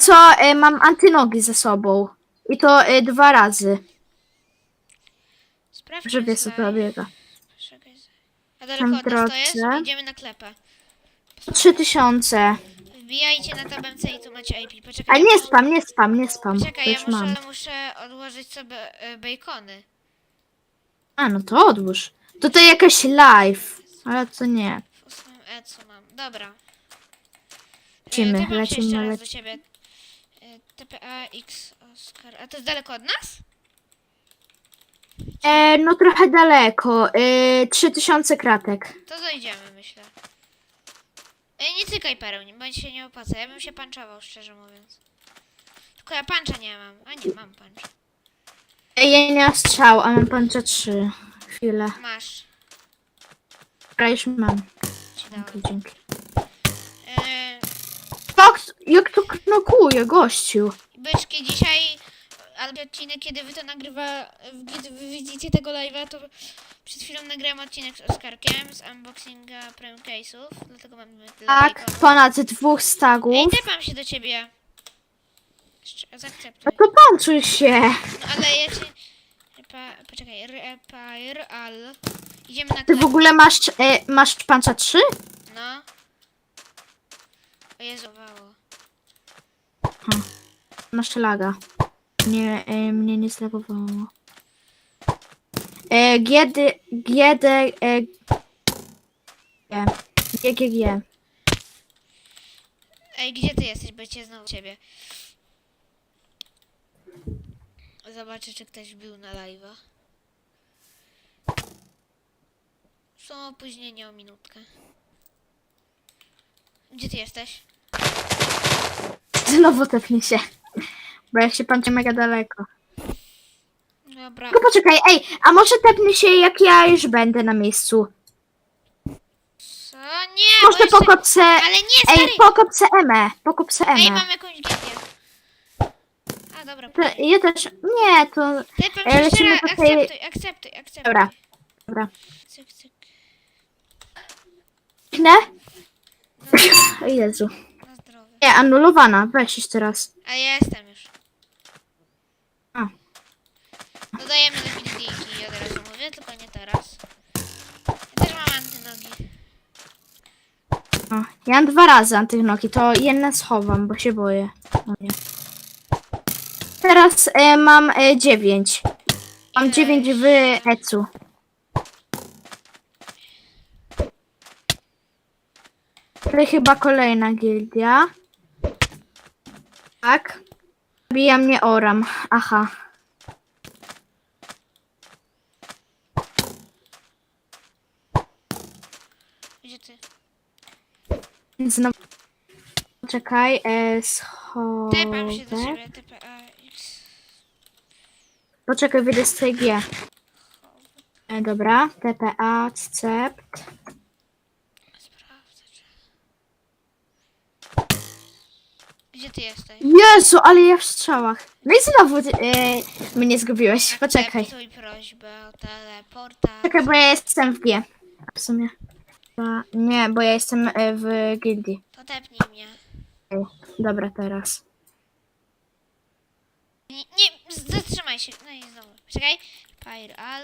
Co, e, mam antynogi ze sobą. I to e, dwa razy, Sprawdźmy że wiesz co to live. biega. A daleko od nas to drodze. jest? Idziemy na klepę. Trzy tysiące. Wbijajcie na tabelce i tu macie IP. A Poczekaj. nie spam, nie spam, nie spam. Poczekaj, To ja już mam. muszę, muszę odłożyć sobie e, bacony. A, no to odłóż. Tutaj jakaś live, ale to nie. W ósmym E co mam. Dobra. Lecimy, lecimy, do lecimy. ciebie. E, TPA X Oscar. A to jest daleko od nas? E, no trochę daleko. E, trzy tysiące kratek. To dojdziemy, myślę. E, nie cykaj pereł, nie- bądź się nie opłaca. Ja bym się panczował, szczerze mówiąc. Tylko ja pancza nie mam. A nie, mam pancza. E, ja nie mam strzał, a mam pancze trzy. Chwilę. Masz. Dobra, już mam. Ci dałem. Dzięki, dzięki. E, jak to knokuje, gościu. Byczki dzisiaj, albo odcinek, kiedy wy to nagrywa, kiedy wy widzicie tego live'a, to przed chwilą nagrałem odcinek z Oskarkiem z unboxinga Prime Case'ów, dlatego tyle Tak, ponad dwóch Ej, stagów. tepam się do ciebie. Jeszcze- No Zaakceptuj. to panczuj się. No ale ja cię... Repa, poczekaj, repair, al. Idziemy na Ty w ogóle masz, e, masz panca trzy? No. O Jezu, wało. Masz laga. Nie, e, mnie nie zlagowało. E, GD, GD, e, G, GGG. Ej, gdzie ty jesteś, bo cię znowu ciebie. Zobaczę, czy ktoś był na live'a. Są opóźnienia o minutkę. Gdzie ty jesteś? Znowu tepnie się. Bo jak się pancie mega daleko. Dobra. No poczekaj, ej, a może tepnie się jak ja już będę na miejscu? Co? Nie, bo Może jeszcze... pokopce, Ale nie, stary! ej, pokopce Emę, pokopce Ej, Emę. mam jakąś gildię. A, dobra. To, ja też, nie, to, Typem się jeszcze lecimy raz. po tej- Akceptuj, akceptuj, akceptuj. dobra, dobra. Cyk, cyk. Kliknę? O Jezu. Nie, anulowana, weź jeszcze raz. A ja jestem już. A. Dodajemy do gildijki, od razu mówię, tylko nie teraz. Ja też mam antynogi. O, ja mam dwa razy antynogi, to jedne schowam, bo się boję. O nie. Teraz e, mam e, dziewięć. Mam Ile dziewięć w jeszcze? Ecu. To chyba kolejna gildia. Tak. Bija mnie Oram. Aha. Gdzie ty? Znowu. Czekaj, e, Tepam się do schowek. ciebie, TPA X. Poczekaj, wyjdę z TG. E, dobra, TPA, CEPT. Sprawdzę. czy- Gdzie ty jesteś? Jezu, ale ja w strzałach. No i znowu ty, e, mnie zgubiłeś. Poczekaj. Akceptuj prośbę o teleportację. Czekaj, bo ja jestem w G. W sumie. Chyba- Nie, bo ja jestem e, w gildii. To tepnij mnie. Ej, Dobra, teraz. Nie, nie, zatrzymaj się. No i znowu. Czekaj. Pyr al.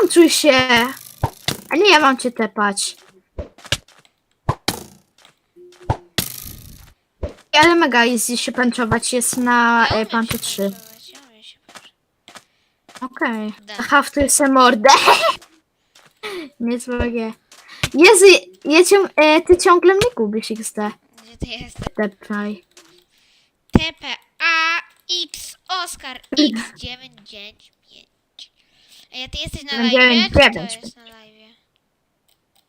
Panczuj się! A nie, ja mam cię tepać. Ale mega easy się panczować jest na e, się 3. panczować, ja umiem się panczować. Okej. Da. W tym se mordę. Niezłe G. Jezu, ja cię, e, ty ciągle mnie gubisz XD. Gdzie ty jesteś? Tepaj. TPA X Oscar X995. Ej, ty jesteś na live? 995. Czy to jest na live?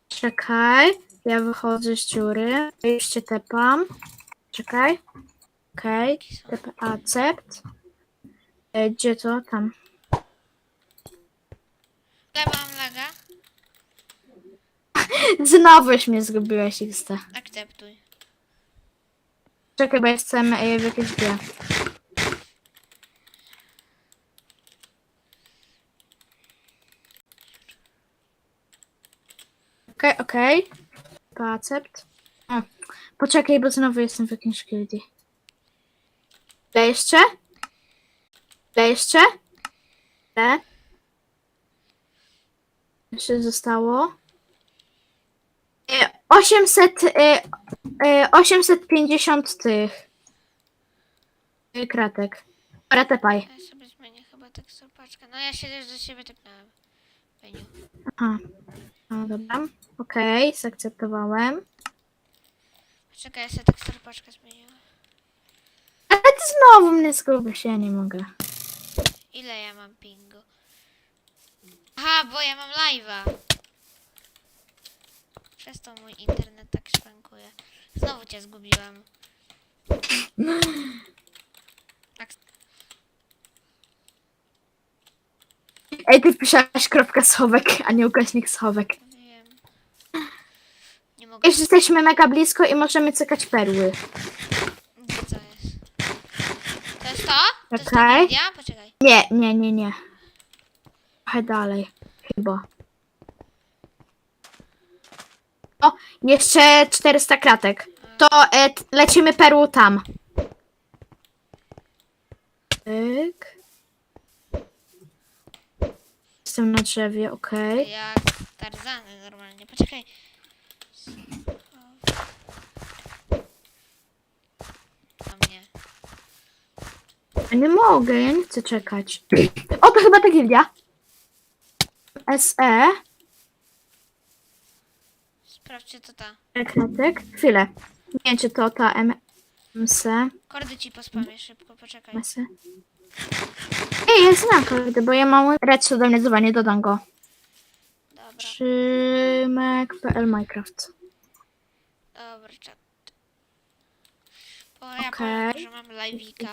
Czekaj. Ja wychodzę z dziury. Już cię tepam. Czekaj. Okej. Okay. Accept. E, gdzie to? Tam. Chyba mam laga. Znowuż mnie zgubiłeś. Akceptuj. Czekaj, bo jestem e, w jakiejś grze. Okej, okej. Okay. Accept. Poczekaj, bo znowu jestem w jakimś gildii. Ile jeszcze? Ile jeszcze? Ile? Jeszcze zostało? E, 800, e, e, 850 tych e, kratek. Dobra, tepaj. Ja sobie zmienię chyba paczkę. No ja się też do ciebie tepnąłem. Aha. No dobra. Okej, zaakceptowałem. Czekaj, ja sobie tekstur paczkę zmieniłem. Ale ty znowu mnie zgubisz, ja nie mogę. Ile ja mam pingu? Aha, bo ja mam live'a. Przez to mój internet tak szwankuje. Znowu cię zgubiłam. Tak, Ej, ty piszesz kropka schowek, a nie ukośnik schowek. Nie mogę. Już jesteśmy mega blisko i możemy cykać perły. Gdzie to jest? To jest to? To jest Czekaj. gildia? Poczekaj. Nie, nie, nie, nie. Trochę dalej. Chyba. O, jeszcze 400 kratek. To e, t- lecimy perłu tam. Tyk. Jestem na drzewie, okej. Jak Tarzany normalnie. Poczekaj. Ja nie mogę, ja nie chcę czekać. O, to chyba ta gildia. SE. Sprawdźcie to ta. Kratek. Chwilę. Nie czy to ta MC. Kordy ci pospamię szybko, poczekaj. MC. Ej, ja znam kordy, bo ja mam red do mnie dodam go. Szymek.pl Minecraft. dobra, czat. Bo ja powiem, że mam live'ika.